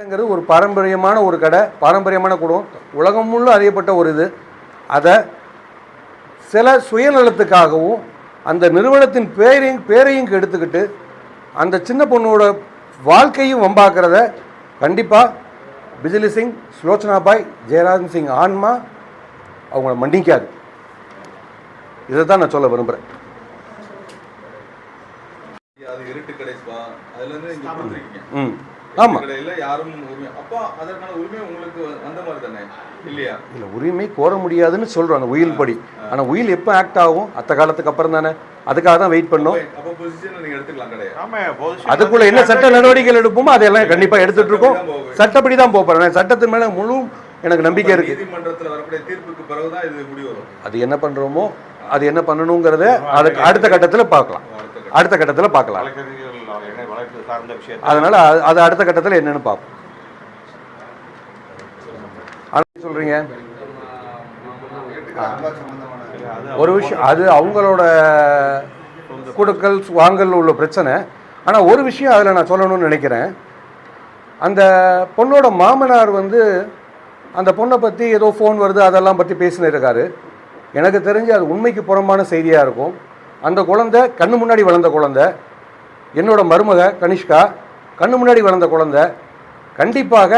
ங்கிறது ஒரு பாரம்பரியமான ஒரு கடை பாரம்பரியமான குடம் உலகம் முள்ள அறியப்பட்ட ஒரு இது. அதை சில சுயநலத்துக்காகவும் அந்த நிறுவனத்தின் பேரையும் பேரையும் கெடுத்துக்கிட்டு அந்த சின்ன பொண்ணோட வாழ்க்கையும் வம்பாக்குறத கண்டிப்பாக பிஜிலி சிங் சுலோச்சனா பாய் ஜெயராஜன் சிங் ஆன்மா அவங்கள மன்னிக்காது. இதை தான் நான் சொல்ல விரும்புகிறேன் அது இருட்டு கடை ஸ்பா. அதுல இருந்து நீங்க கொடுத்துருக்கீங்க. ம். ஆமாம் கடையில யாரும் உரிமை அப்போ அதற்கான உரிமை உங்களுக்கு வந்த மாதிரி தானே? இல்லையா? இல்லை உரிமை கோர முடியாதுன்னு சொல்கிறோம் அந்த உயில் படி. ஆனால் உயில் எப்போ ஆக்ட் ஆகும்? அத்த காலத்துக்கு அப்புறம் தானே. அதுக்காக தான் வெயிட் பண்ணோம். அப்போ பொசிஷன் நீங்க எடுத்துக்கலாம் கடையை. ஆமா position அதுக்குள்ள என்ன சட்ட நடவடிக்கைகள் எடுப்போமோ அதெல்லாம் கண்டிப்பாக எடுத்துட்டு இருக்கோம். சட்டப்படி தான் போகிறேன் சட்டத்தின் மேலே முழு எனக்கு நம்பிக்கை இருக்கு. நீதிமன்றத்துல வரக்கூடிய தீர்ப்புக்கு பிறகுதான் இது முடி வரும். அது என்ன பண்ணுறோமோ அது என்ன பண்ணணுங்கிறத அதுக்கு அடுத்த கட்டத்தில் பார்க்கலாம். அடுத்த அடுத்த கட்டத்தில் பார்க்கலாம். அதனால அது- அது அடுத்த கட்டத்தில் என்னன்னு பார்ப்போம். அது சொல்றீங்க? ஒரு விஷயம் அது அவங்களோட கொடுக்கல் வாங்கல் உள்ள பிரச்சனை. ஆனால் ஒரு விஷயம் அதில் நான் சொல்லணும்னு நினைக்கிறேன். அந்த பொண்ணோட மாமனார் வந்து அந்த பொண்ணை பற்றி ஏதோ ஃபோன் வருது அதெல்லாம் பற்றி பேசினு இருக்காரு. எனக்கு தெரிஞ்சு அது உண்மைக்கு புறம்பான செய்தியாக இருக்கும். அந்த குழந்தை கண்ணு முன்னாடி வளர்ந்த குழந்தை. என்னோட மருமக கனிஷ்கா கண்ணு முன்னாடி வளர்ந்த குழந்தை. கண்டிப்பாக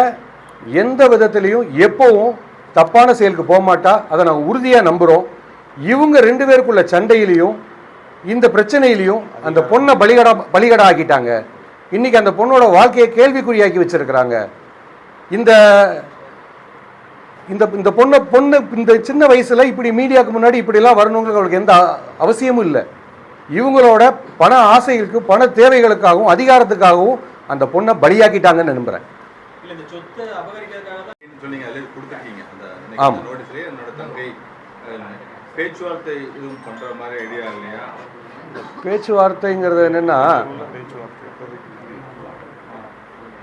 எந்த விதத்திலையும் எப்போவும் தப்பான செயலுக்கு போக மாட்டா. அதை நாங்கள் உறுதியாக நம்புகிறோம் இவங்க ரெண்டு பேருக்குள்ள சண்டையிலையும் இந்த பிரச்சனையிலையும் அந்த பொண்ணை பலிகடா பலிகடா ஆக்கிட்டாங்க இன்றைக்கி அந்த பொண்ணோட வாழ்க்கையை கேள்விக்குறியாக்கி வச்சுருக்கிறாங்க. இந்த இந்த இந்த பொண்ணை பொண்ணு இந்த சின்ன வயசில் இப்படி மீடியாவுக்கு முன்னாடி இப்படிலாம் வரணுங்கிறது அவளுக்கு எந்த அவசியமும் இல்லை. இவங்களோட பண ஆசைகளுக்கு பண தேவைகளுக்காகவும் அதிகாரத்துக்காகவும் அந்த பொண்ணை பலியாக்கிட்டாங்கன்னு நம்புறேன். இல்ல இந்த சொத்தை அபகரிக்கிறதுக்காக தான் சொன்னீங்க அதுல கொடுத்துருக்கீங்க? அந்த ஆமா. நோட்டீஸ்லயே என்னோட தங்கை அஹ், பேச்சுவார்த்தை இதுவும் பண்ற மாதிரி ஐடியா இல்லையா? பேச்சுவார்த்தைங்கிறது என்னன்னா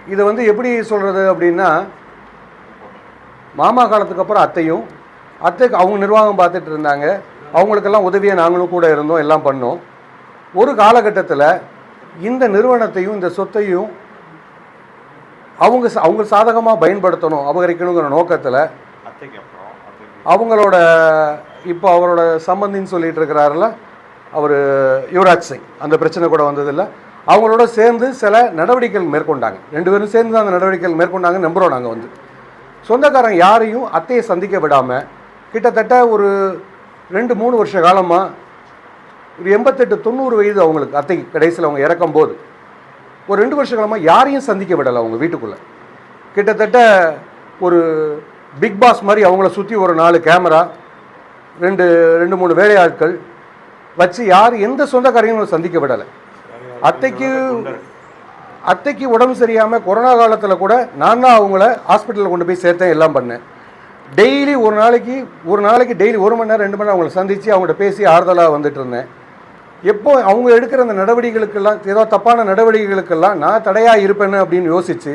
இதை வந்து எப்படி சொல்கிறது அப்படின்னா மாமா காலத்துக்கு அப்புறம் அத்தையும் அத்தைக்கு அவங்க நிர்வாகம் பார்த்துட்டு இருந்தாங்க. அவங்களுக்கெல்லாம் உதவியாக நாங்களும் கூட இருந்தோம் எல்லாம் பண்ணோம். ஒரு காலகட்டத்தில் இந்த நிறுவனத்தையும் இந்த சொத்தையும் அவங்க அவங்க சாதகமாக பயன்படுத்தணும் அபகரிக்கணுங்கிற நோக்கத்தில் அவங்களோட இப்போ அவரோட சம்பந்தின்னு சொல்லிட்டு இருக்கிறாருல அவர் யுவராஜ் சிங். அந்த பிரச்சனை கூட வந்ததில்ல. அவங்களோட சேர்ந்து சில நடவடிக்கைகள் மேற்கொண்டாங்க. ரெண்டு பேரும் சேர்ந்து தான் அந்த நடவடிக்கைகள் மேற்கொண்டாங்க நம்புகிறோம் நாங்கள் வந்து. சொந்தக்காரங்க யாரையும் அத்தையை சந்திக்க விடாமல் கிட்டத்தட்ட ஒரு ரெண்டு மூணு வருஷ காலமாக ஒரு எண்பத்தெட்டு தொண்ணூறு வயது அவங்களுக்கு அத்தை கடைசியில் அவங்க இறக்கும் போது ஒரு ரெண்டு வருஷ காலமாக யாரையும் சந்திக்க விடலை அவங்க வீட்டுக்குள்ளே. கிட்டத்தட்ட ஒரு பிக் பாஸ் மாதிரி அவங்கள சுற்றி ஒரு நாலு கேமரா ரெண்டு ரெண்டு மூணு வேலையாட்கள் வச்சு யார் எந்த சொந்தக்காரையும் சந்திக்க விடலை. அத்தைக்கு அத்தைக்கு உடம்பு சரியாமல் கொரோனா காலத்தில் கூட நான் தான் அவங்கள ஹாஸ்பிட்டலில் கொண்டு போய் சேர்த்தேன் எல்லாம் பண்ணேன். டெய்லி ஒரு நாளைக்கு ஒரு நாளைக்கு டெய்லி ஒரு மணி நேரம் ரெண்டு மணி நேரம் அவங்கள சந்தித்து அவங்கள்ட்ட பேசி ஆறுதலாக வந்துட்டு இருந்தேன். எப்போ அவங்க எடுக்கிற அந்த நடவடிக்கைகளுக்கெல்லாம் ஏதோ தப்பான நடவடிக்கைகளுக்கெல்லாம் நான் தடையாக இருப்பேன்னு அப்படின்னு யோசித்து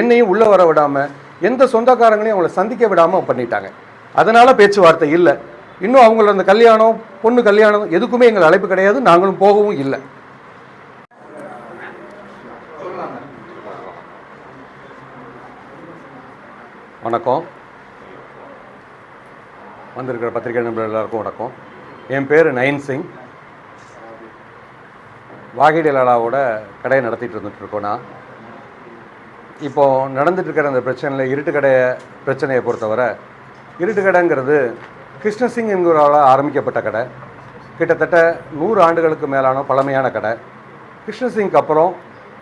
என்னையும் உள்ளே வர விடாமல் எந்த சொந்தக்காரங்களையும் அவங்கள சந்திக்க விடாமல் பண்ணிட்டாங்க. அதனால் பேச்சுவார்த்தை இல்லை. இன்னும் அவங்கள அந்த கல்யாணம் பொண்ணு கல்யாணம் எதுக்குமே எங்கள் அழைப்பு கிடையாது. நாங்களும் போகவும் இல்லை. வணக்கம். வந்திருக்கிற பத்திரிகை நண்பர்கள் எல்லாருக்கும் வணக்கம். என் பேர் நயன் சிங். வாகிடி லாலாவோட கடையை நடத்திட்டு இருந்துட்டுருக்கோம் நான். இப்போது நடந்துட்டு இருக்கிற அந்த பிரச்சனையில் இருட்டு கடையை பிரச்சனையை பொறுத்தவரை இருட்டு கடைங்கிறது கிருஷ்ணசிங் என்கிறவரால் ஆரம்பிக்கப்பட்ட கடை. கிட்டத்தட்ட நூறு ஆண்டுகளுக்கு மேலான பழமையான கடை. கிருஷ்ணசிங்க்கு அப்புறம்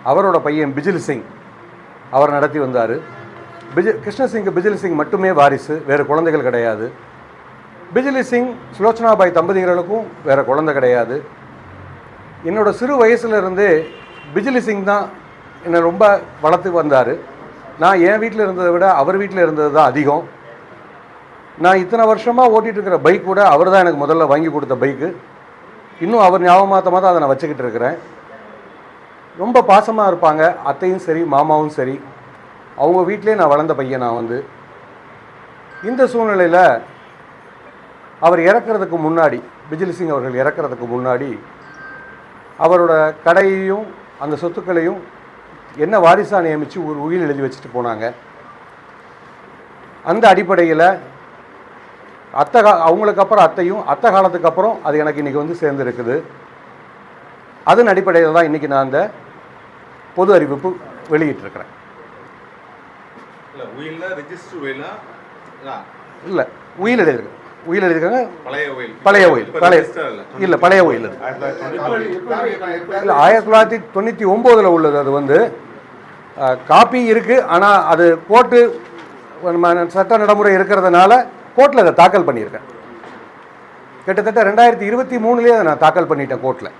அவரோட பையன் பிஜில் சிங் அவர் நடத்தி வந்தார். பிஜி கிருஷ்ணசிங்கு பிஜில் சிங் மட்டுமே வாரிசு வேறு குழந்தைகள் கிடையாது. பிஜிலி சிங் சுலோச்சனாபாய் தம்பதிகளுக்கும் வேறு குழந்தை கிடையாது. என்னோட சிறு வயசுல இருந்தே பிஜிலி சிங் தான் என்னை ரொம்ப வளர்த்து வந்தார். நான் என் வீட்டில் இருந்ததை விட அவர் வீட்டில் இருந்தது தான் அதிகம். நான் இத்தனை வருஷமாக ஓட்டிகிட்டு இருக்கிற பைக் கூட அவர் தான் எனக்கு முதல்ல வாங்கி கொடுத்த பைக்கு இன்னும் அவர் ஞாபகமாத்தமாக தான் அதை நான் வச்சுக்கிட்டு இருக்கிறேன். ரொம்ப பாசமாக இருப்பாங்க. அத்தையும் சரி மாமாவும் சரி. அவங்க வீட்டிலே நான் வளர்ந்த பையன் நான் வந்து. இந்த சூழ்நிலையில் அவர் இறக்கிறதுக்கு முன்னாடி பிஜிலி சிங் அவர்கள் இறக்கிறதுக்கு முன்னாடி அவரோட கடையையும் அந்த சொத்துக்களையும் என்ன வாரிசாக நியமித்து ஒரு உயில் எழுதி வச்சுட்டு போனாங்க. அந்த அடிப்படையில் அத்தை கா அவங்களுக்கு அப்புறம் அத்தையும் அத்தை காலத்துக்கு அப்புறம் அது எனக்கு இன்றைக்கி வந்து சேர்ந்துருக்குது அதன் அடிப்படையில் தான் இன்றைக்கி நான் அந்த பொது அறிவிப்பு வெளியிட்டிருக்கிறேன். இல்ல உயில்னா ரெஜிஸ்டர் உயிலா இல்லை உயில் எழுதியிருக்கு உயில் எழுதியிருக்காங்க? பழைய உயில். பழைய இல்ல பழைய உயில் அது. இல்லை ஆயிரத்தி தொள்ளாயிரத்தி தொண்ணூற்றி ஒம்போதில் உள்ளது அது வந்து. காப்பி இருக்குது ஆனால் அது கோர்ட்டு சட்ட நடைமுறை இருக்கிறதுனால கோர்ட்டில் அதை தாக்கல் பண்ணியிருக்கேன். கிட்டத்தட்ட ரெண்டாயிரத்தி இருபத்தி மூணுலேயே அதை நான் தாக்கல் பண்ணிட்டேன் கோர்ட்டில்